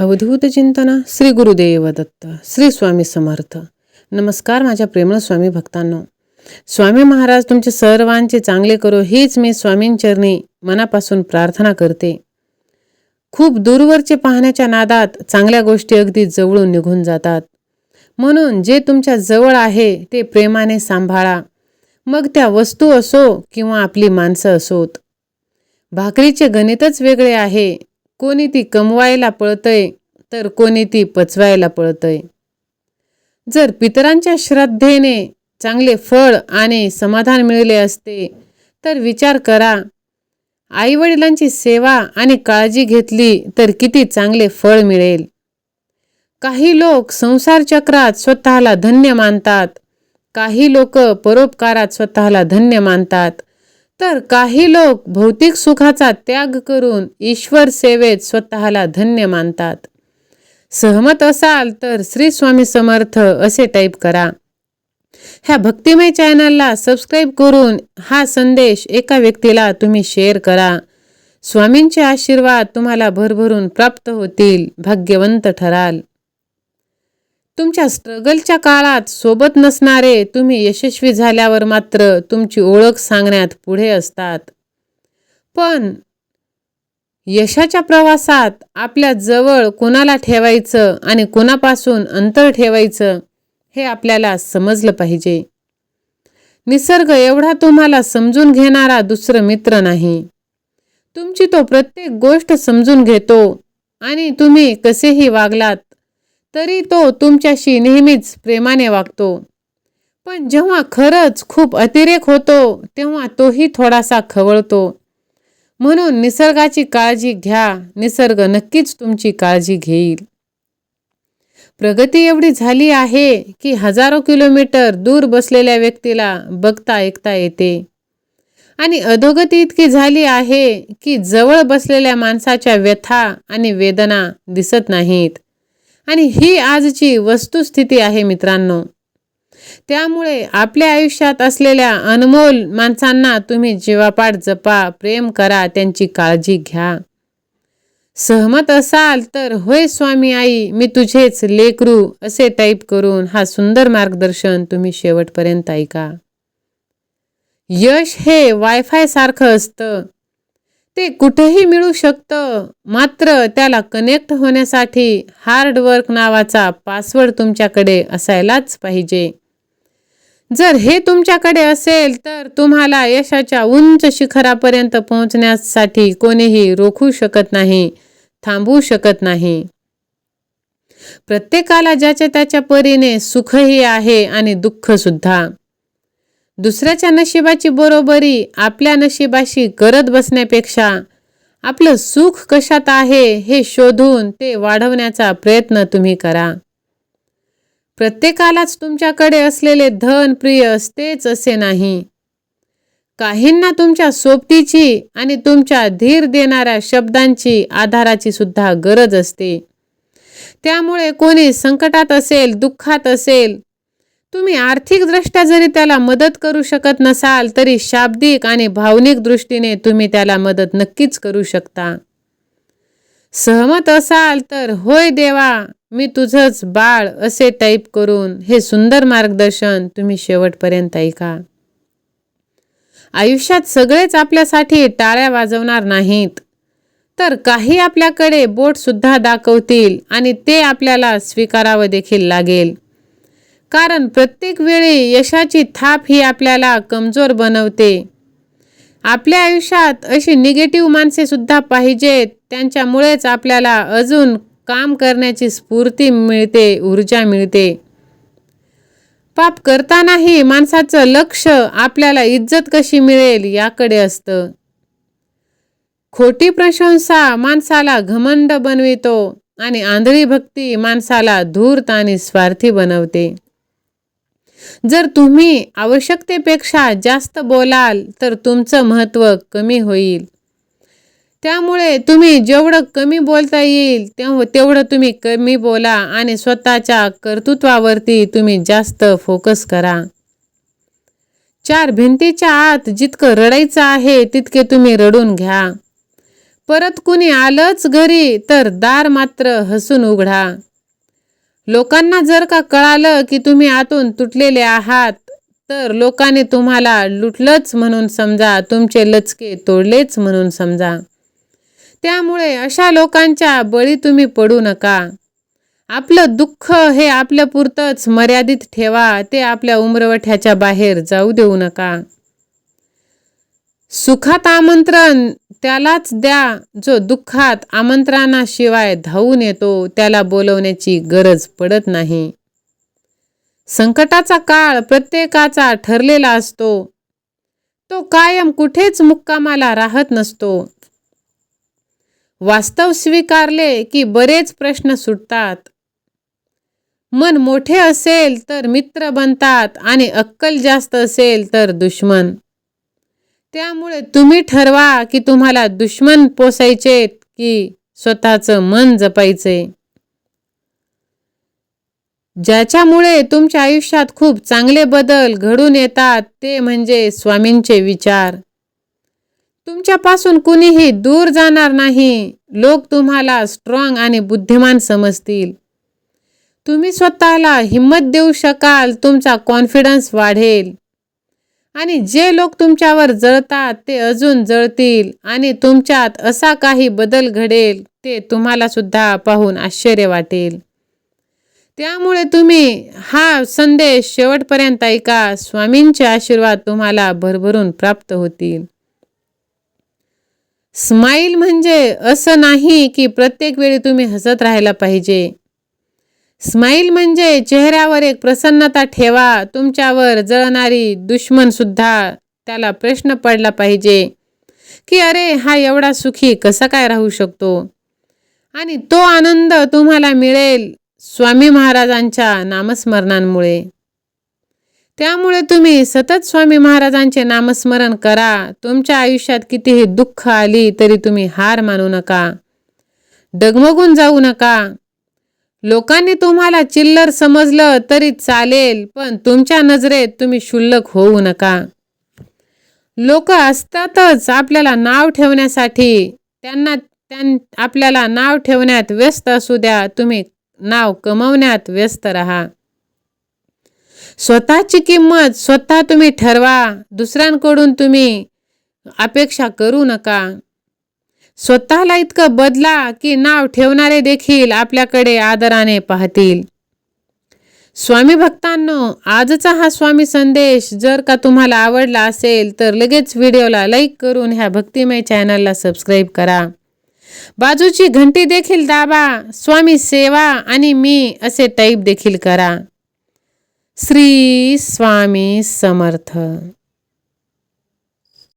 अवधूत चिंतना श्री गुरुदेव दत्त श्री स्वामी समर्थ. नमस्कार माझ्या प्रेमळ स्वामी भक्तांनो. स्वामी महाराज तुमचे सर्वांचे चांगले करो हीच मी स्वामींचरणी मनापासून प्रार्थना करते. खूप दूरवरचे पाहण्याच्या नादात चांगल्या गोष्टी अगदी जवळून निघून जातात. म्हणून जे तुमच्या जवळ आहे ते प्रेमाने सांभाळा. मग त्या वस्तू असो किंवा आपली माणसं असोत. भाकरीचे गणितच वेगळे आहे. कोणी ती कमवायला पळतय तर कोणी ती पचवायला पळतय. जर पितरांच्या श्रद्धेने चांगले फळ आणि समाधान मिळले असते तर विचार करा आईवडिलांची सेवा आणि काळजी घेतली तर किती चांगले फळ मिळेल. काही लोक संसार चक्रात स्वतःला धन्य मानतात काही लोक परोपकारात स्वतःला धन्य मानतात. तर काही लोक भौतिक सुखाचा त्याग करून ईश्वर सेवेत स्वतःला धन्य मानतात. सहमत असाल तर श्री स्वामी समर्थ असे टाईप करा. ह्या भक्तिमय चॅनलला सबस्क्राईब करून हा संदेश एका व्यक्तीला तुम्ही शेअर करा. स्वामींचे आशीर्वाद तुम्हाला भरभरून प्राप्त होतील भाग्यवंत ठराल. तुमच्या स्ट्रगलच्या काळात सोबत नसणारे तुम्ही यशस्वी झाल्यावर मात्र तुमची ओळख सांगण्यात पुढे असतात. पण यशाच्या प्रवासात आपल्या जवळ कोणाला ठेवायचं आणि कोणापासून अंतर ठेवायचं हे आपल्याला समजलं पाहिजे. निसर्ग एवढा तुम्हाला समजून घेणारा दुसरं मित्र नाही. तुमची तो प्रत्येक गोष्ट समजून घेतो आणि तुम्ही कसेही वागलात तरी तो तुमच्याशी नेहमीच प्रेमाने वागतो. पण जेव्हा खरंच खूप अतिरेक होतो तेव्हा तोही थोडासा खवळतो. म्हणून निसर्गाची काळजी घ्या निसर्ग नक्कीच तुमची काळजी घेईल. प्रगती एवढी झाली आहे की हजारो किलोमीटर दूर बसलेल्या व्यक्तीला बघता ऐकता येते. आणि अधोगती इतकी झाली आहे की जवळ बसलेल्या माणसाच्या व्यथा आणि वेदना दिसत नाहीत. आणि ही आजची वस्तुस्थिती आहे मित्रांनो. त्यामुळे आपल्या आयुष्यात असलेल्या अनमोल माणसांना तुम्ही जीवापाड जपा प्रेम करा त्यांची काळजी घ्या. सहमत असाल तर होय स्वामी आई मी तुझेच लेकरू असे टाईप करून हा सुंदर मार्गदर्शन तुम्ही शेवटपर्यंत ऐका. यश हे वायफाय सारखं असतं. ते कुठेही मिळू शकतं. मात्र त्याला कनेक्ट होण्यासाठी हार्डवर्क नावाचा पासवर्ड तुमच्याकडे असायलाच पाहिजे. जर हे तुमच्याकडे असेल तर तुम्हाला यशाच्या उंच शिखरापर्यंत पोहोचण्यासाठी कोणीही रोखू शकत नाही थांबवू शकत नाही. प्रत्येकाला ज्याच्या त्याच्या परीने सुखही आहे आणि दुःख सुद्धा दुसऱ्याच्या नशिबाची बरोबरी आपल्या नशिबाशी करत बसण्यापेक्षा आपलं सुख कशात आहे हे शोधून ते वाढवण्याचा प्रयत्न तुम्ही करा. प्रत्येकालाच तुमच्याकडे असलेले धन प्रिय असतेच असे नाही. काहींना तुमच्या सोबतीची आणि तुमच्या धीर देणाऱ्या शब्दांची आधाराची सुद्धा गरज असते. त्यामुळे कोणी संकटात असेल दुःखात असेल तुम्ही आर्थिकदृष्ट्या जरी त्याला मदत करू शकत नसाल तरी शाब्दिक आणि भावनिक दृष्टीने तुम्ही त्याला मदत नक्कीच करू शकता. सहमत असाल तर होय देवा मी तुझंच बाळ असे टाईप करून हे सुंदर मार्गदर्शन तुम्ही शेवटपर्यंत ऐका. आयुष्यात सगळेच आपल्यासाठी टाळ्या वाजवणार नाहीत. तर काही आपल्याकडे बोट सुद्धा दाखवतील आणि ते आपल्याला स्वीकारावं देखील लागेल. कारण प्रत्येक वेळी यशाची थाप ही आपल्याला कमजोर बनवते. आपल्या आयुष्यात अशी निगेटिव्ह माणसे सुद्धा पाहिजेत त्यांच्यामुळेच आपल्याला अजून काम करण्याची स्फूर्ती मिळते ऊर्जा मिळते. पाप करतानाही माणसाचं लक्ष आपल्याला इज्जत कशी मिळेल याकडे असतं. खोटी प्रशंसा माणसाला घमंड बनवितो आणि आंधळी भक्ती माणसाला धूर्त आणि स्वार्थी बनवते. जर तुम्ही आवश्यकतेपेक्षा जास्त बोलाल तर तुमचं महत्त्व कमी होईल. त्यामुळे तुम्ही जेवढं कमी बोलता येईल तेव्हा तेवढं तुम्ही कमी बोला आणि स्वतःच्या कर्तृत्वावरती तुम्ही जास्त फोकस करा. चार भिंतीच्या आत जितकं रडायचं आहे तितके तुम्ही रडून घ्या. परत कुणी आलंच घरी तर दार मात्र हसून उघडा. लोकांना जर का कळालं की तुम्ही आतून तुटलेले आहात तर लोकांनी तुम्हाला लुटलंच म्हणून समजा तुमचे लचके तोडलेच म्हणून समजा. त्यामुळे अशा लोकांच्या बळी तुम्ही पडू नका. आपलं दुःख हे आपल्या पुरतंच मर्यादित ठेवा ते आपल्या उमरवठ्याच्या बाहेर जाऊ देऊ नका. सुखात आमंत्रण त्यालाच द्या जो दुःखात आमंत्रणाशिवाय धावून येतो त्याला बोलवण्याची गरज पडत नाही. संकटाचा काळ प्रत्येकाचा ठरलेला असतो. तो कायम कुठेच मुक्कामाला राहत नसतो. वास्तव स्वीकारले की बरेच प्रश्न सुटतात. मन मोठे असेल तर मित्र बनतात आणि अक्कल जास्त असेल तर दुश्मन. त्यामुळे तुम्ही ठरवा की तुम्हाला दुश्मन पोसायचे की स्वतःचं मन जपायचे ज्याच्यामुळे तुमच्या आयुष्यात खूप चांगले बदल घडून येतात ते म्हणजे स्वामींचे विचार. तुमच्यापासून कुणीही दूर जाणार नाही. लोक तुम्हाला स्ट्रॉंग आणि बुद्धिमान समजतील. तुम्ही स्वतःला हिंमत देऊ शकाल तुमचा कॉन्फिडन्स वाढेल. आणि जे लोक तुमच्यावर जळतात ते अजून जळतील आणि तुमच्यात असा काही बदल घडेल ते तुम्हाला सुद्धा पाहून आश्चर्य वाटेल. त्यामुळे तुम्ही हा संदेश शेवटपर्यंत ऐका स्वामींचे आशीर्वाद तुम्हाला भरभरून प्राप्त होतील. स्माईल म्हणजे असं नाही की प्रत्येक वेळी तुम्ही हसत राहायला पाहिजे. स्माईल म्हणजे चेहऱ्यावर एक प्रसन्नता ठेवा तुमच्यावर जळणारी दुश्मनसुद्धा त्याला प्रश्न पडला पाहिजे. की अरे हा एवढा सुखी कसा काय राहू शकतो? आणि तो आनंद तुम्हाला मिळेल स्वामी महाराजांच्या नामस्मरणांमुळे. त्यामुळे तुम्ही सतत स्वामी महाराजांचे नामस्मरण करा. तुमच्या आयुष्यात कितीही दुःख आली तरी तुम्ही हार मानू नका. डगमगून जाऊ नका. लोकांनी तुम्हाला चिल्लर समजलं तरी चालेल पण तुमच्या नजरेत तुम्ही शुल्लक होऊ नका. लोक असतातच आपल्याला नाव ठेवण्यासाठी. त्यांना त्यां आपल्याला नाव ठेवण्यात व्यस्त असू द्या तुम्ही नाव कमवण्यात व्यस्त राहा. स्वतःची किंमत स्वतः तुम्ही ठरवा दुसऱ्यांकडून तुम्ही अपेक्षा करू नका. स्वतःला इतकं बदला की नाव ठेवणारे देखील आपल्याकडे आदराने पाहतील. स्वामी भक्तांनो आजचा हा स्वामी संदेश जर का तुम्हाला आवडला असेल तर लगेच व्हिडिओला लाईक करून ह्या भक्तिमय चॅनलला सबस्क्राईब करा. बाजूची घंटी देखील दाबा स्वामी सेवा आणि मी असे टाईप देखील करा. श्री स्वामी समर्थ.